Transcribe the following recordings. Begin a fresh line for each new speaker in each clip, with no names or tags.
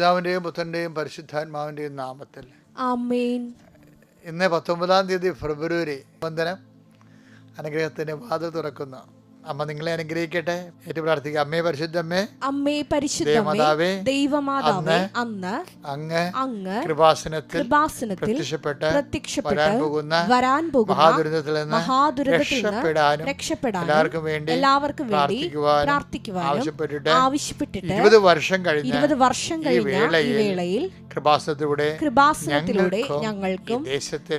പിതാവിന്റെയും പുത്രന്റെയും പരിശുദ്ധാത്മാവിന്റെയും നാമത്തിൽ. ഇന്ന് പത്തൊമ്പതാം തീയതി ഫെബ്രുവരി വന്ദനം അനുഗ്രഹത്തിന്റെ വാതിൽ തുറക്കുന്നു. അമ്മ നിങ്ങളെ അനുഗ്രഹിക്കട്ടെ. ഏറ്റു പ്രാർത്ഥിക്കുക അമ്മേ പരിശുദ്ധമ്മേ
അമ്മേ പരിശുദ്ധമാതാവേ
ദേവമാതാവേ,
ദൈവമാതാവേ അന്ന്
അങ്ങ്
അങ്ങ്
കൃപാസനത്തിൽ
കൃപാസനത്തിൽ
പ്രത്യക്ഷപ്പെട്ട്
പ്രത്യക്ഷപ്പെട്ട്
വരാൻ പോകുന്ന
വരാൻ പോകുന്ന
മഹാദുരന്തത്തിൽ നിന്ന്
മഹാദുരിതത്തിൽ നിന്ന്
രക്ഷപ്പെടാനും
രക്ഷപ്പെടാനും
എല്ലാവർക്കും വേണ്ടി
എല്ലാവർക്കും വേണ്ടി
പ്രാർത്ഥിക്കുവാനും ആവശ്യപ്പെട്ടിട്ട്
ആവശ്യപ്പെട്ടിട്ട്
ഇരുപത് വർഷം കഴിഞ്ഞ
ഇരുപത് വർഷം കഴിഞ്ഞ
വേളയിൽ കൃപാസനത്തിലൂടെ
കൃപാസനത്തിലൂടെ
ഞങ്ങൾക്കും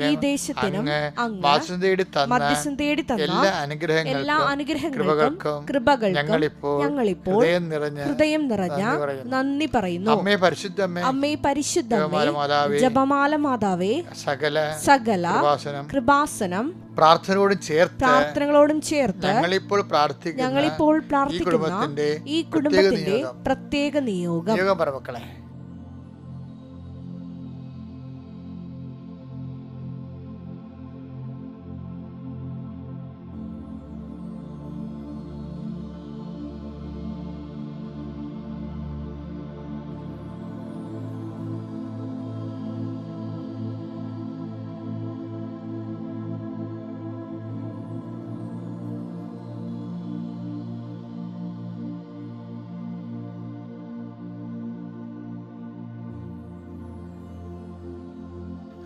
ഈ ദേശത്തിനും തേടി തന്ന എല്ലാ അനുഗ്രഹങ്ങൾക്കും
എല്ലാ അനുഗ്രഹങ്ങൾക്കും
കൃപകൾക്കും ഞങ്ങളിപ്പോൾ
ഞങ്ങളിപ്പോൾ
ഹൃദയം നിറഞ്ഞ
ഹൃദയം നിറഞ്ഞ
നന്ദി പറയുന്നു. അമ്മേ പരിശുദ്ധ
അമ്മേ പരിശുദ്ധ
ജപമാല മാതാവേ സകല
സകല
കൃപാസനം പ്രാർത്ഥനയോടും ചേർത്ത്
പ്രാർത്ഥനകളോടും ചേർത്ത്
ഞങ്ങളിപ്പോൾ പ്രാർത്ഥിക്കുന്ന
ഞങ്ങളിപ്പോൾ
ഈ
പ്രാർത്ഥിക്കുന്ന
കുടുംബത്തിന്റെ
ഈ കുടുംബത്തിന്റെ
നിയോഗം.
പ്രത്യേക നിയോഗം.
നിയോഗം പറ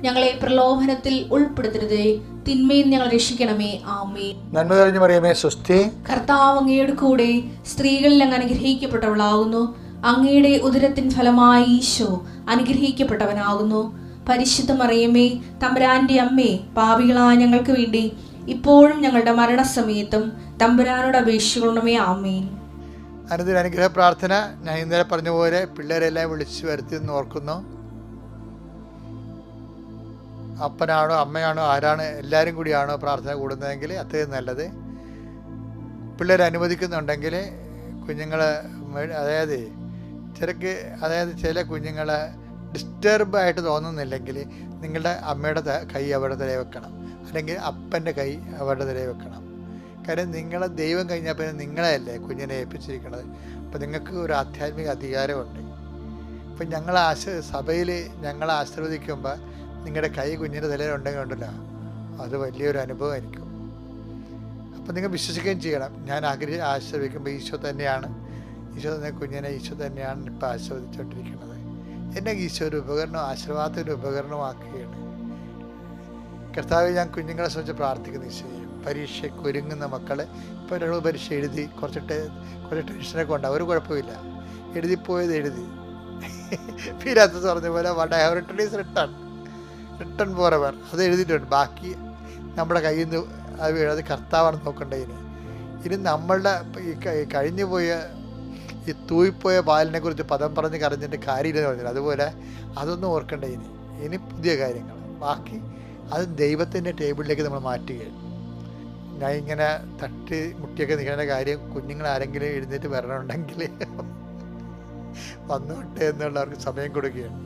ഞങ്ങളെ പ്രലോഭനത്തിൽ ഉൾപ്പെടുത്തരുതേ. തിന്മയിൽ ഞങ്ങൾ രക്ഷിക്കണമേ. ആമേ
നന്മ തെളിഞ്ഞു പറയുമേ സ്വസ്തി.
കർത്താവ് അങ്ങയുടെ കൂടെ സ്ത്രീകളിൽ അങ്ങ് അനുഗ്രഹിക്കപ്പെട്ടവളാകുന്നു. അങ്ങയുടെ ഉദരത്തിൻ ഫലമായി ഈശോ അനുഗ്രഹിക്കപ്പെട്ടവനാകുന്നു. പരിശുദ്ധ മറിയമ്മേ തമ്പുരാന്റെ അമ്മേ പാപികളായ ഞങ്ങൾക്ക് വേണ്ടി ഇപ്പോഴും ഞങ്ങളുടെ മരണസമയത്തും തമ്പുരാനോട് അപേക്ഷിക്കണമേ. ആമേ
അനുദിന അനുഗ്രഹ പ്രാർത്ഥന ഞാൻ ഇന്നലെ പറഞ്ഞ പോലെ പിള്ളേരെല്ലാം വിളിച്ചു വരുത്തി എന്ന് ഓർക്കുന്നു. അപ്പനാണോ അമ്മയാണോ ആരാണ് എല്ലാവരും കൂടിയാണോ പ്രാർത്ഥന കൂടുന്നതെങ്കിൽ അത്രയും നല്ലത്. പിള്ളേർ അനുവദിക്കുന്നുണ്ടെങ്കിൽ കുഞ്ഞുങ്ങൾ അതായത് ചിലക്ക് അതായത് ചില കുഞ്ഞുങ്ങൾ ഡിസ്റ്റർബായിട്ട് തോന്നുന്നില്ലെങ്കിൽ നിങ്ങളുടെ അമ്മയുടെ കൈ അവരുടെ തലയിൽ വെക്കണം. അല്ലെങ്കിൽ അപ്പന്റെ കൈ അവരുടെ തലയിൽ വെക്കണം. കാര്യം നിങ്ങളെ ദൈവം കഴിഞ്ഞാൽ പിന്നെ നിങ്ങളെയല്ലേ കുഞ്ഞിനെ ഏൽപ്പിച്ചിരിക്കുന്നത്. അപ്പം നിങ്ങൾക്ക് ഒരു ആധ്യാത്മിക അധികാരമുണ്ട്. ഇപ്പം ഞങ്ങളെ ആശ സഭയിൽ ഞങ്ങളെ ആശീർവദിക്കുമ്പോൾ നിങ്ങളുടെ കൈ കുഞ്ഞിന്റെ തലയിൽ ഉണ്ടെങ്കിൽ ഉണ്ടല്ലോ അത് വലിയൊരു അനുഭവമായിരിക്കും. അപ്പം നിങ്ങൾ വിശ്വസിക്കുകയും ചെയ്യണം. ഞാൻ ആഗ്രഹി ആശീർവദിക്കുമ്പോൾ ഈശോ തന്നെയാണ് ഈശോ തന്നെ കുഞ്ഞിനെ ഈശോ തന്നെയാണ് ഇപ്പം ആശ്രവദിച്ചുകൊണ്ടിരിക്കുന്നത് എന്നെ ഈശോ ഒരു ഉപകരണം ആശീർവാദത്തിന്റെ ഉപകരണമാക്കുകയാണ്. കർത്താവ് ഞാൻ കുഞ്ഞുങ്ങളെ സംബന്ധിച്ച് പ്രാർത്ഥിക്കുന്ന ഈശോയും പരീക്ഷയ്ക്ക് ഒരുങ്ങുന്ന മക്കൾ ഇപ്പോൾ ഒരാൾ പരീക്ഷ എഴുതി കുറച്ച് കുറച്ച് ടെൻഷനൊക്കെ ഉണ്ടാവും. ഒരു കുഴപ്പമില്ല എഴുതിപ്പോയത് എഴുതി. ഫീലാത്തത് പറഞ്ഞ പോലെ വട റിട്ടൺ റിട്ടൺ ഫോർ എവർ അത് എഴുതിയിട്ടുണ്ട്. ബാക്കി നമ്മുടെ കയ്യിൽ നിന്ന് അത് എഴുതി കർത്താവാണ് നോക്കേണ്ടത് ഇനി. ഇനി നമ്മളുടെ ഈ കഴിഞ്ഞു പോയ ഈ തൂയിപ്പോയ പാലിനെ കുറിച്ച് പദം പറഞ്ഞ് കരഞ്ഞിട്ട് കാര്യമില്ലെന്ന് പറഞ്ഞില്ല? അതുപോലെ അതൊന്നും ഓർക്കണ്ട ഇനി. ഇനി പുതിയ കാര്യങ്ങൾ. ബാക്കി അത് ദൈവത്തിന്റെ ടേബിളിലേക്ക് നമ്മൾ മാറ്റുകയാണ്. ഞാൻ ഇങ്ങനെ തട്ടി മുട്ടിയൊക്കെ നിൽക്കുന്ന കാര്യം കുഞ്ഞുങ്ങൾ ആരെങ്കിലും എഴുന്നേറ്റ് വരണമുണ്ടെങ്കിൽ വന്നോട്ടെ എന്നുള്ളവർക്ക് സമയം കൊടുക്കുകയാണ്.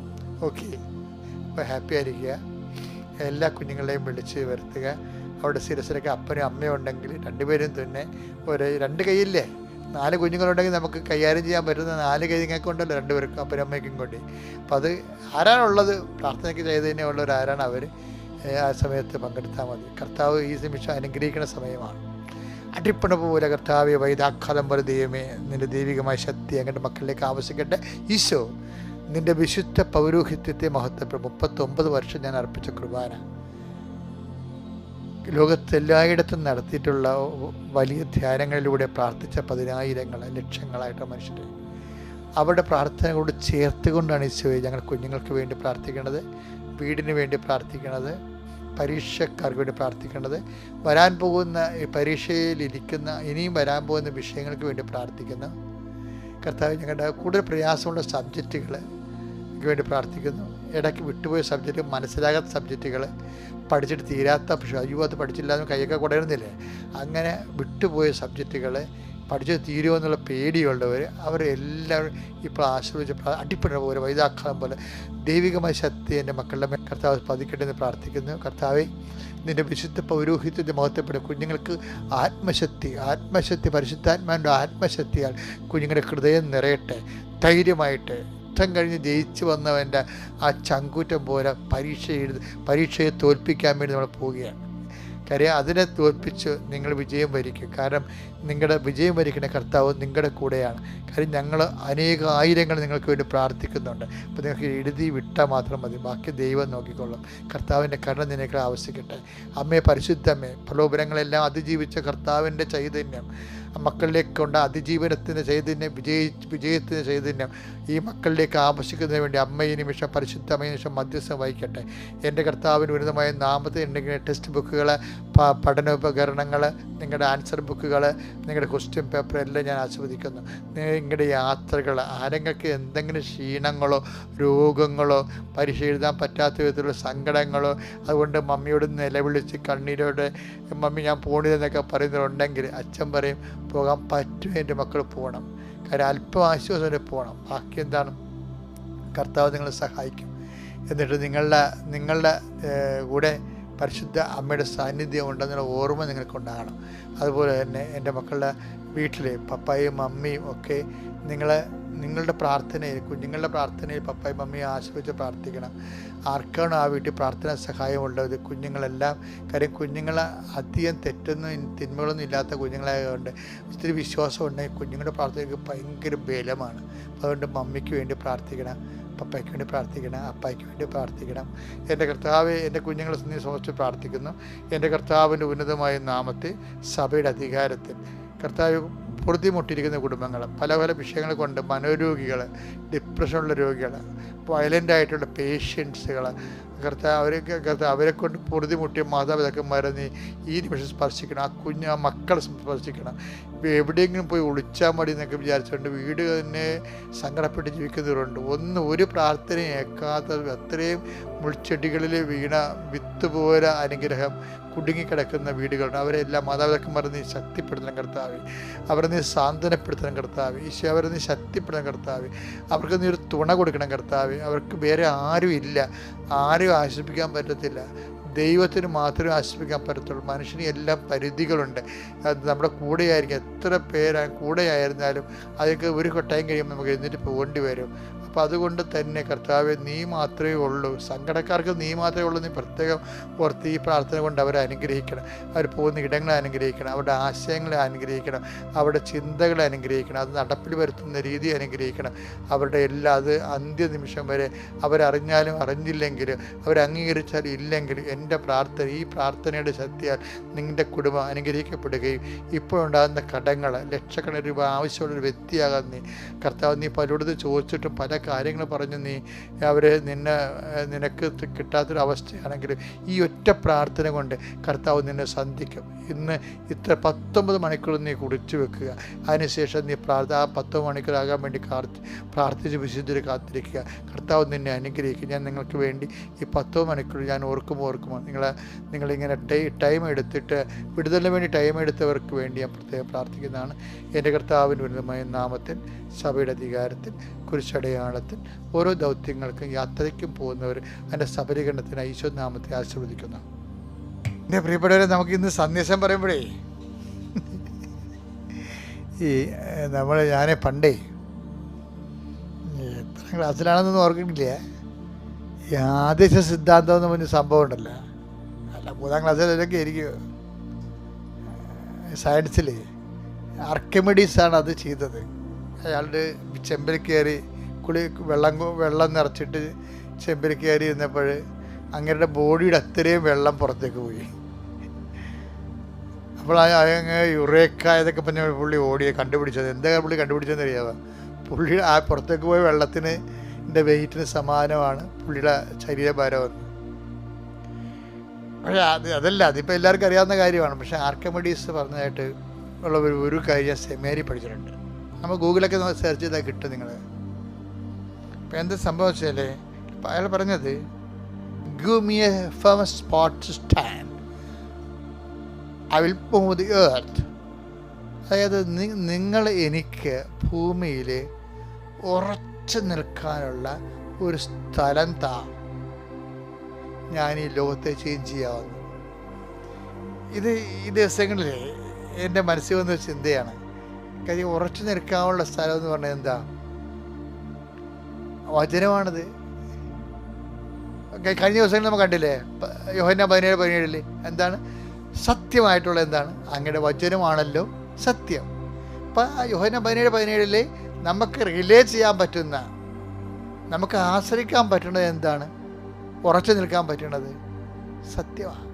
ഓക്കെ. ഹാപ്പി ആയിരിക്കുക. എല്ലാ കുഞ്ഞുങ്ങളെയും വിളിച്ച് വരുത്തുക. അവിടെ സീരിയസിലൊക്കെ അപ്പനും അമ്മയും ഉണ്ടെങ്കിൽ രണ്ടുപേരും തന്നെ ഒരു രണ്ട് കൈയില്ലേ? നാല് കുഞ്ഞുങ്ങളുണ്ടെങ്കിൽ നമുക്ക് കൈകാര്യം ചെയ്യാൻ പറ്റുന്ന നാല് കൈ നിങ്ങൾക്ക് ഉണ്ടല്ലോ രണ്ടുപേർക്കും അപ്പനും അമ്മയ്ക്കും കൊണ്ട് അപ്പോൾ അത് ആരാണുള്ളത്? പ്രാർത്ഥനയ്ക്ക് ചെയ്തതിനെ ഉള്ളവർ ആരാണ് അവർ ആ സമയത്ത് പങ്കെടുത്താൽ മതി. കർത്താവ് ഈ നിമിഷം അനുഗ്രഹിക്കുന്ന സമയമാണ്. അടിപ്പണ പോലെ കർത്താവ് വൈദാഖലം പോലെ ദൈവമേ നിന്റെ ദൈവികമായ ശക്തി അങ്ങനെ മക്കളിലേക്ക് ആവശ്യിക്കട്ടെ ഈശോ നിന്റെ വിശുദ്ധ പൗരോഹിത്യത്തെ മഹത്വപ്പെടും. മുപ്പത്തൊമ്പത് വർഷം ഞാൻ അർപ്പിച്ച കുർബാന. ലോകത്തെല്ലായിടത്തും നടത്തിയിട്ടുള്ള വലിയ ധ്യാനങ്ങളിലൂടെ പ്രാർത്ഥിച്ച പതിനായിരങ്ങൾ ലക്ഷങ്ങളായിട്ട് മനുഷ്യർ അവരുടെ പ്രാർത്ഥനകളോട് ചേർത്തുകൊണ്ടാണ് ഈശോയെ ഞങ്ങൾ കുഞ്ഞുങ്ങൾക്ക് വേണ്ടി പ്രാർത്ഥിക്കേണ്ടത് വീടിന് വേണ്ടി പ്രാർത്ഥിക്കണത് പരീക്ഷക്കാർക്ക് വേണ്ടി പ്രാർത്ഥിക്കേണ്ടത് വരാൻ പോകുന്ന പരീക്ഷയിലിരിക്കുന്ന ഇനിയും വരാൻ പോകുന്ന വിഷയങ്ങൾക്ക് വേണ്ടി പ്രാർത്ഥിക്കുന്നു. കർത്താവ് ഞങ്ങളുടെ കൂടുതൽ പ്രയാസമുള്ള സബ്ജക്റ്റുകൾ വേണ്ടി പ്രാർത്ഥിക്കുന്നു. ഇടയ്ക്ക് വിട്ടുപോയ സബ്ജക്റ്റ് മനസ്സിലാകാത്ത സബ്ജക്റ്റുകൾ പഠിച്ചിട്ട് തീരാത്ത പക്ഷേ അയ്യോ അത് പഠിച്ചില്ല എന്ന് കൈയൊക്കെ കുടയുന്നില്ലേ? അങ്ങനെ വിട്ടുപോയ സബ്ജക്റ്റുകൾ പഠിച്ചത് തീരുമോ എന്നുള്ള പേടിയുള്ളവർ അവരെല്ലാവരും ഇപ്പോൾ ആശ്രയിച്ച് അടിപ്പെടുന്ന പോലെ വൈതാക്കളം പോലെ ദൈവികമായ ശക്തി എന്റെ മക്കളുടെ കർത്താവ് പതിക്കട്ടെ എന്ന് പ്രാർത്ഥിക്കുന്നു. കർത്താവെ നിന്റെ വിശുദ്ധ പൗരോഹിത്യത്തെ മഹത്വപ്പെടും. കുഞ്ഞുങ്ങൾക്ക് ആത്മശക്തി ആത്മശക്തി പരിശുദ്ധാത്മാവിന്റെ ആത്മശക്തിയാൽ കുഞ്ഞുങ്ങളുടെ ഹൃദയം നിറയട്ടെ ധൈര്യമായിട്ട് യുദ്ധം കഴിഞ്ഞ് ജയിച്ചു വന്നവന്റെ ആ ചങ്കൂറ്റം പോലെ പരീക്ഷ എഴുതി പരീക്ഷയെ തോൽപ്പിക്കാൻ വേണ്ടി നമ്മൾ പോവുകയാണ്. കാര്യം അതിനെ തോൽപ്പിച്ച് നിങ്ങൾ വിജയം വരിക്കും. കാരണം നിങ്ങളുടെ വിജയം വരിക്കുന്ന കർത്താവ് നിങ്ങളുടെ കൂടെയാണ്. കാര്യം ഞങ്ങൾ അനേക ആയിരങ്ങൾ നിങ്ങൾക്ക് വേണ്ടി പ്രാർത്ഥിക്കുന്നുണ്ട്. അപ്പോൾ നിങ്ങൾക്ക് എഴുതി വിട്ടാൽ മാത്രം മതി. ബാക്കി ദൈവം നോക്കിക്കൊള്ളും. കർത്താവിന്റെ കരുണ നിനക്ക് ആവശ്യിക്കട്ടെ അമ്മയെ പരിശുദ്ധമ്മേ പ്രലോഭനങ്ങളെല്ലാം അതിജീവിച്ച കർത്താവിന്റെ ചൈതന്യം. മക്കളിലേക്ക് അതിജീവനത്തിന് ചൈതന്യം വിജയി വിജയത്തിന് ചൈതന്യം ഈ മക്കളിലേക്ക് ആവശ്യിക്കുന്നതിന് വേണ്ടി അമ്മയെ നിമിഷം പരിശുദ്ധമായ നിമിഷം മധ്യസ്ഥം വഹിക്കട്ടെ. എന്റെ കർത്താവിന് ഉന്നതമായ നാമത്തിൽ ഉണ്ടെങ്കിൽ ടെക്സ്റ്റ് ബുക്കുകൾ പഠനോപകരണങ്ങൾ നിങ്ങളുടെ ആൻസർ ബുക്കുകൾ നിങ്ങളുടെ ക്വസ്റ്റ്യൻ പേപ്പർ എല്ലാം ഞാൻ ആസ്വദിക്കുന്നു. നിങ്ങളുടെ യാത്രകൾ ആരെങ്കിലും എന്തെങ്കിലും ക്ഷീണങ്ങളോ രോഗങ്ങളോ പരീക്ഷ എഴുതാൻ പറ്റാത്ത വിധത്തിലുള്ള സങ്കടങ്ങളോ അതുകൊണ്ട് മമ്മിയോട് നിലവിളിച്ച് കണ്ണീരോട് മമ്മി ഞാൻ പോണില്ലെന്നൊക്കെ പറയുന്നുണ്ടെങ്കിൽ അച്ഛൻ പറയും പോകാൻ പറ്റും എന്റെ മക്കൾ പോകണം. കാര്യം അല്പം ആശ്വാസം വരെ പോകണം. ബാക്കി എന്താണ്? കർത്താവ് നിങ്ങളെ സഹായിക്കും. എന്നിട്ട് നിങ്ങളുടെ നിങ്ങളുടെ കൂടെ പരിശുദ്ധ അമ്മയുടെ സാന്നിധ്യം ഉണ്ടെന്നുള്ള ഓർമ്മ നിങ്ങൾക്കുണ്ടാകണം അതുപോലെ തന്നെ എന്റെ മക്കളുടെ വീട്ടിലെ പപ്പായും അമ്മയും ഒക്കെ നിങ്ങളെ നിങ്ങളുടെ പ്രാർത്ഥനയിൽ കുഞ്ഞുങ്ങളുടെ പ്രാർത്ഥനയിൽ പപ്പായും മമ്മിയും ആശ്രയിച്ച് പ്രാർത്ഥിക്കണം. ആർക്കാണ് ആ വീട്ടിൽ പ്രാർത്ഥന സഹായമുള്ളത്? കുഞ്ഞുങ്ങളെല്ലാം കാര്യം കുഞ്ഞുങ്ങൾ അധികം തെറ്റൊന്നും തിന്മകളൊന്നും ഇല്ലാത്ത കുഞ്ഞുങ്ങളായതുകൊണ്ട് ഒത്തിരി വിശ്വാസം ഉണ്ടെങ്കിൽ കുഞ്ഞുങ്ങളുടെ പ്രാർത്ഥനയ്ക്ക് ഭയങ്കര ബലമാണ്. അതുകൊണ്ട് മമ്മിക്ക് വേണ്ടി പ്രാർത്ഥിക്കണം പപ്പയ്ക്ക് വേണ്ടി പ്രാർത്ഥിക്കണം അപ്പായ്ക്ക് വേണ്ടി പ്രാർത്ഥിക്കണം. എന്റെ കർത്താവ് എന്റെ കുഞ്ഞുങ്ങളെ നീ പ്രാർത്ഥിക്കുന്നു. എന്റെ കർത്താവിന്റെ ഉന്നതമായ നാമത്തെ സഭയുടെ അധികാരത്തിൽ. കർത്താവ് പൊറുതിമുട്ടിയിരിക്കുന്ന കുടുംബങ്ങൾ പല പല വിഷയങ്ങൾ കൊണ്ട് മനോരോഗികൾ ഡിപ്രഷനുള്ള രോഗികൾ വയലന്റ് ആയിട്ടുള്ള പേഷ്യൻസുകൾ കർത്ത അവരൊക്കെ കർത്ത അവരെ കൊണ്ട് പൊറുതിമുട്ടിയ മാതാപിതാക്കന്മാരെ നീ ഈ നിമിഷം സ്പർശിക്കണം ആ കുഞ്ഞ് ആ മക്കളെ സ്പർശിക്കണം. എവിടെയെങ്കിലും പോയി ഒളിച്ചാൽ മതി എന്നൊക്കെ വിചാരിച്ചുകൊണ്ട് വീട് തന്നെ സങ്കടപ്പെട്ട് ജീവിക്കുന്നവരുണ്ട്. ഒന്ന് ഒരു പ്രാർത്ഥനയും ഏക്കാത്ത അത്രയും മുൾച്ചെടികളിൽ വീണ വിത്ത് പോലെ അനുഗ്രഹം കുടുങ്ങിക്കിടക്കുന്ന വീടുകളുണ്ട്. അവരെല്ലാം മാതാപിതാക്കന്മാരെ നീ ശക്തിപ്പെടുത്തണം കർത്താവ്. അവരെ നീ സാന്ത്വനപ്പെടുത്തണം കർത്താവ്. ഈശോ അവരെ നീ ശക്തിപ്പെടണം കർത്താവ്. അവർക്ക് നീ ഒരു തുണ കൊടുക്കണം കർത്താവ്. അവർക്ക് വേറെ ആരും ഇല്ല. ആരും ആശ്വസിപ്പിക്കാൻ പറ്റത്തില്ല. ദൈവത്തിന് മാത്രമേ ആശ്വസിപ്പിക്കാൻ പറ്റത്തുള്ളൂ. മനുഷ്യന് എല്ലാ പരിധികളുണ്ട്. അത് നമ്മുടെ കൂടെയായിരിക്കും. എത്ര പേരാ കൂടെയായിരുന്നാലും അതൊക്കെ ഒരു കൊട്ടയം കഴിയുമ്പോൾ നമുക്ക് എഴുന്നേറ്റ് പോകേണ്ടി വരും. അപ്പോൾ അതുകൊണ്ട് തന്നെ കർത്താവ് നീ മാത്രമേ ഉള്ളൂ. സങ്കടക്കാർക്ക് നീ മാത്രമേ ഉള്ളൂ. നീ പ്രത്യേകം ഓർത്ത് ഈ പ്രാർത്ഥന കൊണ്ട് അവരെ അനുഗ്രഹിക്കണം. അവർ പോകുന്ന ഇടങ്ങളെ അനുഗ്രഹിക്കണം. അവരുടെ ആശയങ്ങളെ അനുഗ്രഹിക്കണം. അവരുടെ ചിന്തകളെ അനുഗ്രഹിക്കണം. അത് നടപ്പിൽ വരുത്തുന്ന രീതി അനുഗ്രഹിക്കണം. അവരുടെ എല്ലാ അത് അന്ത്യനിമിഷം വരെ അവരറിഞ്ഞാലും അറിഞ്ഞില്ലെങ്കിലും അവർ അംഗീകരിച്ചാലും ഇല്ലെങ്കിലും എന്റെ പ്രാർത്ഥന ഈ പ്രാർത്ഥനയുടെ ശക്തിയാൽ നിങ്ങളുടെ കുടുംബം അനുഗ്രഹിക്കപ്പെടുകയും ഇപ്പോഴുണ്ടാകുന്ന കടങ്ങൾ ലക്ഷക്കണക്കിന് രൂപ ആവശ്യമുള്ളൊരു വ്യക്തിയാകാൻ നീ കർത്താവ് നീ പലയിടത്ത് ചോദിച്ചിട്ടും പല കാര്യങ്ങൾ പറഞ്ഞ് നീ അവർ നിന്നെ നിനക്ക് കിട്ടാത്തൊരവസ്ഥയാണെങ്കിലും ഈ ഒറ്റ പ്രാർത്ഥന കൊണ്ട് കർത്താവ് നിന്നെ സന്ധിക്കും. ഇന്ന് ഇത്ര പത്തൊമ്പത് മണിക്കൂർ നീ കുടിച്ചു വെക്കുക. അതിനുശേഷം നീ പ്രാർത്ഥ ആ പത്തൊമ്പത് മണിക്കൂറാകാൻ വേണ്ടി കാർത്തി പ്രാർത്ഥിച്ച് വിശുദ്ധരെ കാത്തിരിക്കുക. കർത്താവ് നിന്നെ അനുഗ്രഹിക്കും. ഞാൻ നിങ്ങൾക്ക് വേണ്ടി ഈ പത്തൊമ്പത് മണിക്കൂർ ഞാൻ ഓർക്കുമ്പോൾ ഓർക്കുമ്പോൾ നിങ്ങളെ നിങ്ങളിങ്ങനെ ടൈ ടൈം എടുത്തിട്ട് വിടുതലിന് വേണ്ടി ടൈം എടുത്തവർക്ക് വേണ്ടി ഞാൻ പ്രത്യേകം പ്രാർത്ഥിക്കുന്നതാണ്. എന്റെ കർത്താവിന്റെ ഉന്നതമായ നാമത്തിൽ സഭയുടെ അധികാരത്തിൽ കുരിശടയാളത്തിൽ ഓരോ ദൗത്യങ്ങൾക്കും യാത്രയ്ക്കും പോകുന്നവർ എന്റെ സബലീകരണത്തിന് ഈശ്വരനാമത്തെ നാമത്തെ ആശീർവദിക്കുന്നു. എന്റെ പ്രിയപ്പെട്ടവരെ നമുക്ക് ഇന്ന് സന്ദേശം പറയുമ്പോഴേ ഈ നമ്മൾ ഞാൻ പണ്ടേ എത്ര ക്ലാസ്സിലാണെന്നൊന്നും ഓർക്കുന്നില്ല. ഈ ആദേശ സിദ്ധാന്തം എന്ന് പറഞ്ഞ സംഭവം ഉണ്ടല്ലോ. അല്ല മൂന്നാം ക്ലാസ്സിലൊക്കെ ആയിരിക്കും സയൻസിൽ ആർക്കമിഡീസാണ് അത് ചെയ്തത്. അയാളുടെ ചെമ്പിൽ കയറി കുളി വെള്ളം വെള്ളം നിറച്ചിട്ട് ചെമ്പിൽ കയറി ഇരുന്നപ്പോൾ അങ്ങയുടെ ബോഡിയുടെ അത്രയും വെള്ളം പുറത്തേക്ക് പോയി. അപ്പോൾ അങ്ങ് യുറേക്ക ഇതൊക്കെ പറഞ്ഞ പുള്ളി ഓടിയ കണ്ടുപിടിച്ചത്. എന്താ പുള്ളി കണ്ടുപിടിച്ചതെന്ന് അറിയാമോ പുള്ളി ആ പുറത്തേക്ക് പോയ വെള്ളത്തിന് എന്റെ വെയിറ്റിന് സമാനമാണ് പുള്ളിയുടെ ശരീരഭാരം പക്ഷേ അത് അതല്ല അതിപ്പോൾ എല്ലാവർക്കും അറിയാവുന്ന കാര്യമാണ്. പക്ഷേ ആർക്കമഡീസ് പറഞ്ഞതായിട്ട് ഉള്ള ഒരു ഒരു കാര്യം സെമേരി പഠിച്ചിട്ടുണ്ട്. നമ്മൾ ഗൂഗിളൊക്കെ സെർച്ച് ചെയ്താൽ കിട്ടും നിങ്ങൾ ഇപ്പം എന്താ ഇപ്പം അയാൾ പറഞ്ഞത് give me a firm spot stand I will move the earth അതായത് നിങ്ങൾ എനിക്ക് ഭൂമിയിൽ ഉറച്ചു നിൽക്കാനുള്ള ഒരു സ്ഥലം താ. ഞാൻ ഈ ലോകത്തെ ചേഞ്ച് ചെയ്യാവുന്നു. ഇത് ഈ ദിവസങ്ങളിൽ എന്റെ മനസ്സിൽ വന്നൊരു ചിന്തയാണ്. കാര്യം ഉറച്ചു നിൽക്കാനുള്ള സ്ഥലം എന്ന് പറഞ്ഞാൽ എന്താ? വചനമാണത്. കഴിഞ്ഞ ദിവസങ്ങളിൽ നമ്മൾ കണ്ടില്ലേ? യോഹന പതിനേഴ് പതിനേഴിൽ എന്താണ്? സത്യമായിട്ടുള്ള എന്താണ്? അങ്ങയുടെ വചനമാണല്ലോ സത്യം. അപ്പം യോഹന്ന പതിനേഴ് പതിനേഴിൽ നമുക്ക് റിലേ ചെയ്യാൻ പറ്റുന്ന നമുക്ക് ആശ്രയിക്കാൻ പറ്റുന്നത് എന്താണ്? ഉറച്ചു നിൽക്കാൻ പറ്റുന്നത് സത്യമാണ്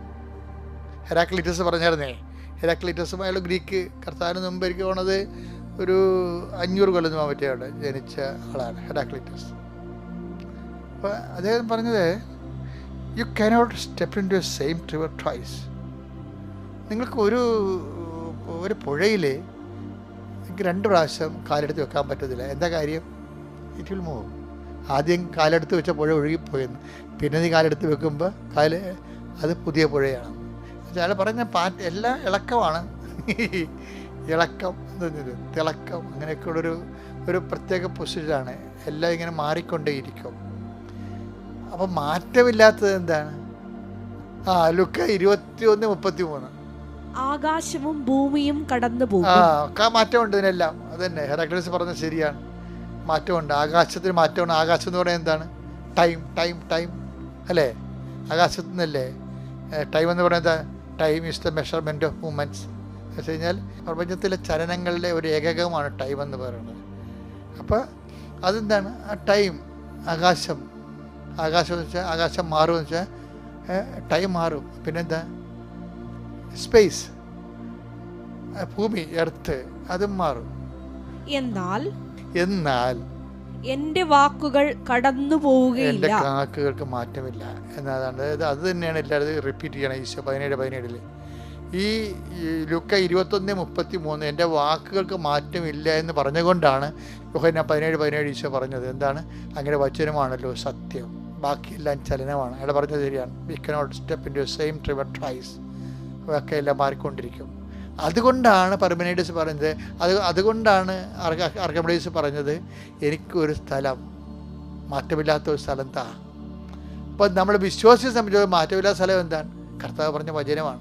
ഹെരാക്ലിറ്റസ് പറഞ്ഞായിരുന്നേ ഹെരാക്ലിറ്റസും അയാൾ ഗ്രീക്ക് കർത്താവിന് മുമ്പ് എനിക്ക് പോണത് ഒരു അഞ്ഞൂറ് കൊല്ലം പോകാൻ പറ്റിയാണ് ജനിച്ച ആളാണ് ഹെരാക്ലിറ്റസ്. അപ്പോൾ അദ്ദേഹം പറഞ്ഞത് you cannot step into same the river twice നിങ്ങൾക്ക് ഒരു ഒരു പുഴയിൽ എനിക്ക് രണ്ട് പ്രാവശ്യം കാലെടുത്ത് വെക്കാൻ പറ്റത്തില്ല. എന്താ കാര്യം? ഇറ്റ് വിൽ മൂവ് ആദ്യം കാലെടുത്ത് വെച്ച പുഴ ഒഴുകിപ്പോയെന്ന്. പിന്നെ നീ കാലെടുത്ത് വെക്കുമ്പോൾ കാൽ അത് പുതിയ പുഴയാണ്. അയാൾ പറഞ്ഞ പാറ്റ് എല്ലാം ഇളക്കമാണ്. ഇളക്കം എന്ന് പറഞ്ഞത് തിളക്കം അങ്ങനെയൊക്കെയുള്ളൊരു ഒരു പ്രത്യേക പൊസിഷനാണ് എല്ലാം ഇങ്ങനെ മാറിക്കൊണ്ടേയിരിക്കും. അപ്പം മാറ്റമില്ലാത്തത് എന്താണ്? ആ ലുക്ക ഇരുപത്തി ഒന്ന് മുപ്പത്തി മൂന്ന്
ആകാശവും ഭൂമിയും കടന്നു
ആ
പോകും
ഒക്കെ മാറ്റമുണ്ട് ഇതിനെല്ലാം. അത് തന്നെ ഹെറാക്ലിസ് പറഞ്ഞത് ശരിയാണ്. മാറ്റമുണ്ട്. ആകാശത്തിന് മാറ്റമുണ്ട് ആകാശം എന്ന് പറയുന്നത് എന്താണ്? ടൈം ടൈം ടൈം അല്ലേ? ആകാശത്തു നിന്നല്ലേ ടൈം എന്ന് പറയുന്നത് time is the measurement of moments എന്ന് വെച്ച് കഴിഞ്ഞാൽ പ്രപഞ്ചത്തിലെ ചലനങ്ങളുടെ ഒരു ഏകകമാണ് ടൈം എന്ന് പറയുന്നത്. അപ്പോൾ അതെന്താണ്? ആ ടൈം ആകാശം. ആകാശം എന്ന് വെച്ചാൽ ആകാശം മാറുമെന്ന് വെച്ചാൽ ടൈം മാറും. പിന്നെന്താ? സ്പേസ്. ഭൂമി എർത്ത് അതും മാറും.
എന്നാൽ?
എന്നാൽ?
എന്റെ വാക്കുകൾ കടന്നു പോവുകയില്ല.
കാക്കുകൾക്ക് മാറ്റമില്ല. എന്നതാണ്. അത് തന്നെയാണ് എല്ലാവരും റിപ്പീറ്റ് ചെയ്യണം. ഈശോ പതിനേഴ് പതിനേഴിൽ ഈ ഈ ലുക്ക ഇരുപത്തൊന്ന് മുപ്പത്തി മൂന്ന് എന്റെ വാക്കുകൾക്ക് മാറ്റമില്ല എന്ന് പറഞ്ഞുകൊണ്ടാണ് ഞാൻ പതിനേഴ് പതിനേഴ് ഈശോ പറഞ്ഞത്. എന്താണ്? അങ്ങനെ വചനമാണല്ലോ സത്യം. ബാക്കിയെല്ലാം ചലനമാണ്. അയാൾ പറഞ്ഞത് ശരിയാണ്. We cannot step into same the river twice ഒക്കെ എല്ലാം മാറിക്കൊണ്ടിരിക്കും. അതുകൊണ്ടാണ് പർമിനൈഡസ് പറഞ്ഞത്. അത് അതുകൊണ്ടാണ് അർക്കമഡീസ് പറഞ്ഞത്. എനിക്കൊരു സ്ഥലം മാറ്റമില്ലാത്ത ഒരു സ്ഥലം താ. അപ്പോൾ നമ്മൾ വിശ്വാസിയെ സംബന്ധിച്ചോളം മാറ്റമില്ലാത്ത സ്ഥലം എന്താണ്? കർത്താവ് പറഞ്ഞ വചനമാണ്.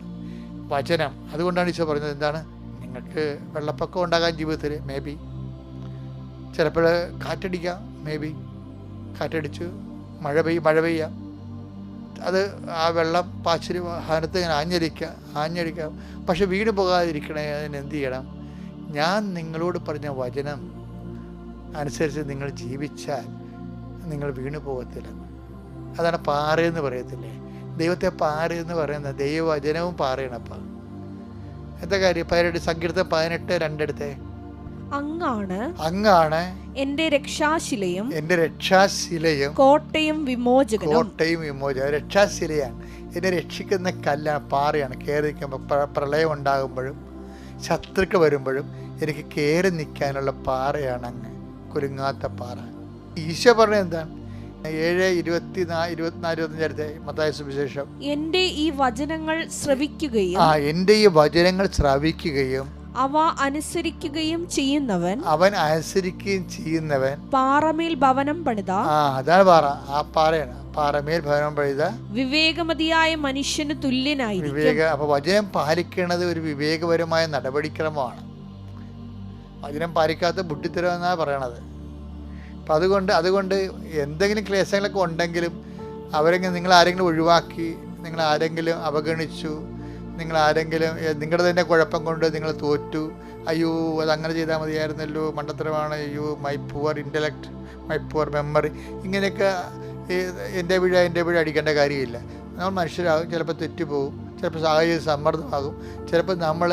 വചനം. അതുകൊണ്ടാണ് ഈശോ പറഞ്ഞത് എന്താണ്? നിങ്ങൾക്ക് വെള്ളപ്പൊക്കം ഉണ്ടാകാൻ ജീവിതത്തിൽ മേ ബി ചിലപ്പോൾ കാറ്റടിക്കാം മേ ബി കാറ്റടിച്ചു മഴ പെയ്യും മഴ പെയ്യാം. അത് ആ വെള്ളം പാച്ചിരി വാഹനത്തെ ഇങ്ങനെ ആഞ്ഞടിക്കാം ആഞ്ഞടിക്കാം. പക്ഷെ വീട് പോകാതിരിക്കണേ അതിന് എന്ത് ചെയ്യണം? ഞാൻ നിങ്ങളോട് പറഞ്ഞ വചനം അനുസരിച്ച് നിങ്ങൾ ജീവിച്ചാൽ നിങ്ങൾ വീണു പോകത്തില്ല. അതാണ് പാറയെന്ന് പറയത്തില്ലേ? ദൈവത്തെ പാറയെന്ന് പറയുന്നത് ദൈവവചനവും പാറയണപ്പ എന്താ കാര്യം? പതിനെട്ട് സങ്കീർത്തം പതിനെട്ട് രണ്ടെടുത്തെ.
അങ്ങാണ്
അങ്ങാണ്
എന്റെ രക്ഷാശിലയും
എന്റെ രക്ഷാശിലയും
കോട്ടയും വിമോചകനും.
കോട്ടയും വിമോചകൻ രക്ഷാശിലയാണ്. എന്നെ രക്ഷിക്കുന്ന കല്ലാണ് പാറയാണ്. കയറി നിൽക്കുമ്പോൾ പ്രളയം ഉണ്ടാകുമ്പോഴും ശത്രുക്കൾ വരുമ്പോഴും എനിക്ക് കയറി നിൽക്കാനുള്ള പാറയാണ് അങ്ങ് കുരുങ്ങാത്ത പാറ. ഈശോ പറഞ്ഞ എന്താണ്? ഏഴ് ഇരുപത്തി ഇരുപത്തിനാല് ഇരുപത്തഞ്ചായിരത്തെ മത്തായ സുവിശേഷം.
എന്റെ ഈ വചനങ്ങൾ ശ്രവിക്കുകയും
ആ എന്റെ ഈ വചനങ്ങൾ ശ്രവിക്കുകയും
അവ അനുസരിക്കുകയും ചെയ്യുന്നവൻ
അവൻ അനുസരിക്കുകയും ചെയ്യുന്നവൻ.
പാറമേൽ ഭവനം പണിത.
ആ അതാണ് പാറ. ആ പാറയാണ്. പാറമേൽ ഭവനം പണിത.
വിവേകമതിയായ മനുഷ്യന് തുല്യനായി
വിവേക അപ്പൊ വചനം പാലിക്കുന്നത് ഒരു വിവേകപരമായ നടപടിക്രമമാണ്. വചനം പാലിക്കാത്ത ബുദ്ധിത്തരം എന്നാണ് പറയണത്. അപ്പം അതുകൊണ്ട് അതുകൊണ്ട് എന്തെങ്കിലും ക്ലേശങ്ങളൊക്കെ ഉണ്ടെങ്കിലും അവരെങ്കിലും നിങ്ങൾ ആരെങ്കിലും ഒഴിവാക്കി നിങ്ങൾ ആരെങ്കിലും അവഗണിച്ചു നിങ്ങൾ ആരെങ്കിലും നിങ്ങളുടെ തന്നെ കുഴപ്പം കൊണ്ട് നിങ്ങൾ തോറ്റു. അയ്യോ അത് അങ്ങനെ ചെയ്താൽ മതിയായിരുന്നല്ലോ. മണ്ടത്തരമാണ്. അയ്യോ my poor intellect my poor memory ഇങ്ങനെയൊക്കെ എന്റെ വീഴ എന്റെ വീഴ അടിക്കേണ്ട കാര്യമില്ല. നമ്മൾ മനുഷ്യരാകും. ചിലപ്പോൾ തെറ്റുപോകും ചിലപ്പോൾ സാഹചര്യം സമ്മർദ്ദമാകും. ചിലപ്പോൾ നമ്മൾ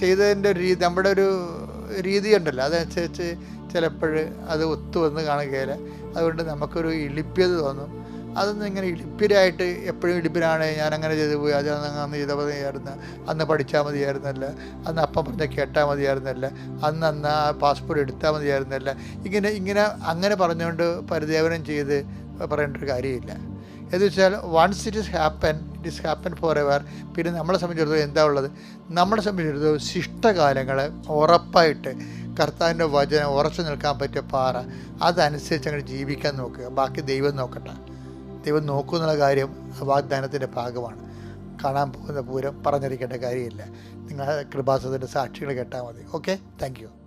ചെയ്തതിന്റെ ഒരു രീതി നമ്മുടെ ഒരു രീതി ഉണ്ടല്ലോ. അതനുസരിച്ച് ചിലപ്പോൾ അത് ഒത്തു വന്ന് കാണുകയില്ല. അതുകൊണ്ട് നമുക്കൊരു ഇളിപ്യത തോന്നും. അതൊന്നും ഇങ്ങനെ ഇളിപ്യരായിട്ട് എപ്പോഴും ഇളിപ്പിനാണ് ഞാൻ അങ്ങനെ ചെയ്തു പോയി. അത് അന്ന് ചെയ്താൽ മതിയായിരുന്നു. അന്ന് പഠിച്ചാൽ മതിയായിരുന്നല്ല. അന്ന് അപ്പം പറഞ്ഞാൽ കേട്ടാൽ മതിയായിരുന്നല്ല. അന്ന് അന്ന് ആ പാസ്പോർട്ട് എടുത്താൽ മതിയായിരുന്നല്ല. ഇങ്ങനെ ഇങ്ങനെ അങ്ങനെ പറഞ്ഞുകൊണ്ട് പരിദേവനം ചെയ്ത് പറയേണ്ട ഒരു കാര്യമില്ല. എന്ന് വെച്ചാൽ once it is happen it is happen forever പിന്നെ നമ്മളെ സംബന്ധിച്ചിടത്തോളം എന്താ ഉള്ളത്? നമ്മളെ സംബന്ധിച്ചിടത്തോളം ശിഷ്ടകാലങ്ങളെ ഉറപ്പായിട്ട് കർത്താവിന്റെ വചനം ഉറച്ചു നിൽക്കാൻ പറ്റിയ പാറ. അതനുസരിച്ച് അങ്ങനെ ജീവിക്കാൻ നോക്കുക. ബാക്കി ദൈവം നോക്കട്ടെ. ദൈവം നോക്കുന്നുള്ള കാര്യം വാഗ്ദാനത്തിന്റെ ഭാഗമാണ്. കാണാൻ പോകുന്ന പൂരം പറഞ്ഞിരിക്കേണ്ട കാര്യമില്ല. നിങ്ങൾ കൃപാസത്തിന്റെ സാക്ഷികൾ കേട്ടാൽ മതി. Okay thank